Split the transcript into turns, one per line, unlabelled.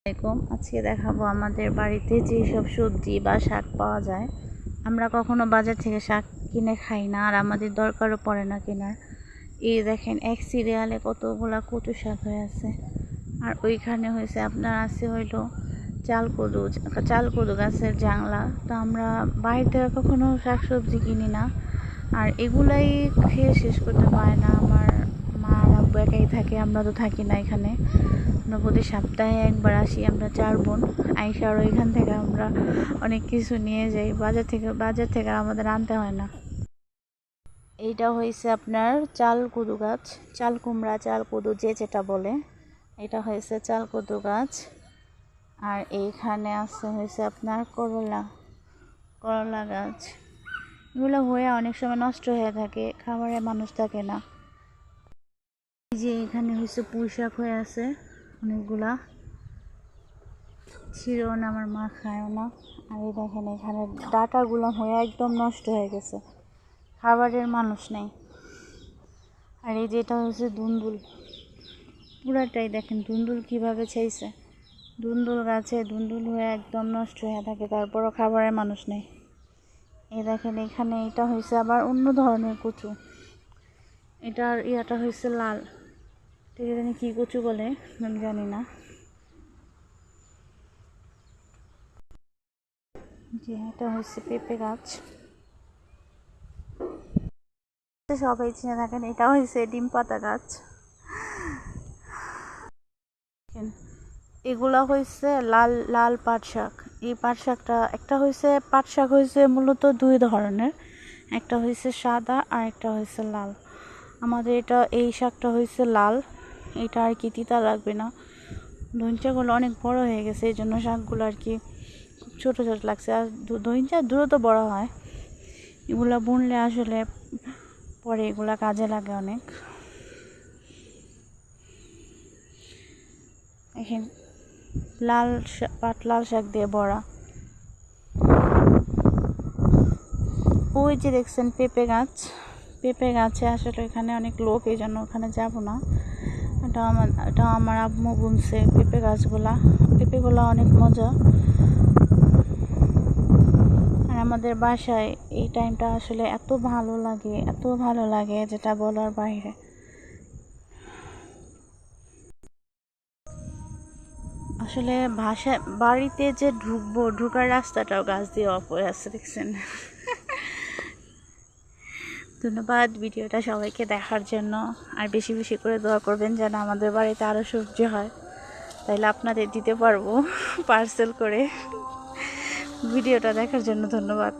আসসালামাইকুম আজকে দেখাবো আমাদের বাড়িতে যেসব সবজি বা শাক পাওয়া যায়। আমরা কখনো বাজার থেকে শাক কিনে খাই না আর আমাদের দরকারও পড়ে না কেনার। এই দেখেন, এক সিরিয়ালে কতগুলা কচু শাক হয়ে আছে। আর ওইখানে হয়েছে আপনার আছে হইল চাল কদু চাল কদু গাছের জাংলা। তো আমরা বাইরে থেকে কখনো শাক সবজি কিনি না। আর এগুলাই খেয়ে শেষ করতে পারে না আমার আব্বু একাই থাকে, আমরা তো থাকি না এখানে। আমরা প্রতি সপ্তাহে একবার আসি, আমরা চার বোন। আইসার ওইখান থেকে আমরা অনেক কিছু নিয়ে যাই, বাজার থেকে বাজার থেকে আমাদের আনতে হয় না। এইটা হয়েছে আপনার চাল কদু গাছ চাল কুমড়া চাল কদু যে যেটা বলে, এটা হয়েছে চাল কদু গাছ। আর এইখানে আছে হয়েছে আপনার করলা করলা গাছ। এগুলো হয়ে অনেক সময় নষ্ট হয়ে থাকে, খাবারে মানুষ থাকে না। যে এখানে হয়েছে পুঁই শাক হয়ে আছে, অনেকগুলা। ছিঁড়েও আমার মা খায়ও না। আর এই দেখেন, এখানে ডাটাগুলো হয়ে একদম নষ্ট হয়ে গেছে। খাবারের মানুষ নেই। আর এই যেটা হচ্ছে দুন্দুল, পুরাটাই দেখেন দুন্দুল কীভাবে ছাইছে। দুন্দুল গাছে দুন্দুল হয়ে একদম নষ্ট হয়ে থাকে, তারপরও খাবারের মানুষ নেই। এই দেখেন, এখানে এটা হয়েছে আবার অন্য ধরনের কচু। এটার ইয়াটা হয়েছে লাল। ঠিক জানি কী কচু বলে, আমি জানি না। এটা হচ্ছে পেঁপে গাছ। সবাই চিনে থাকেন, এটা হয়েছে ডিম পাতা গাছ। এগুলা হয়েছে লাল লাল পাট শাক। এই পাট শাকটা, একটা হয়েছে পাট শাক হয়েছে মূলত দুই ধরনের। একটা হয়েছে সাদা আর একটা হয়েছে লাল। আমাদের এটা, এই শাকটা হয়েছে লাল। এটা আর কি তিতা লাগবে না। ধইঞ্চাগুলো অনেক বড় হয়ে গেছে, এই জন্য শাকগুলো আর কি খুব ছোটো ছোটো লাগছে। আর ধইঞ্চা দ্রুত বড় হয়। এগুলো বুনলে আসলে পরে এগুলা কাজে লাগে অনেক। এখানে লাল পাট, লাল শাক দিয়ে বড়া। ওই যে দেখছেন পেঁপে গাছ। পেঁপে গাছে আসলে এখানে অনেক লোক, এই জন্য ওখানে যাব না। এটা আমার এটা আমার আম্মু বুনছে পেঁপে গাছগুলা। পেঁপেগুলা অনেক মজা। আর আমাদের বাসায় এই টাইমটা আসলে এত ভালো লাগে, এত ভালো লাগে যেটা বলার বাইরে। আসলে ভাষা বাড়িতে যে ঢুকবো, ঢুকার রাস্তাটাও গাছ দিয়ে অফ হয়ে আছে, দেখছেন? ধন্যবাদ ভিডিওটা সবাইকে দেখার জন্য। আর বেশি বেশি করে দোয়া করবেন যেন আমাদের বাড়িতে আরও সবজি হয়। তাইলে আপনাদের দিতে পারব পার্সেল করে। ভিডিওটা দেখার জন্য ধন্যবাদ।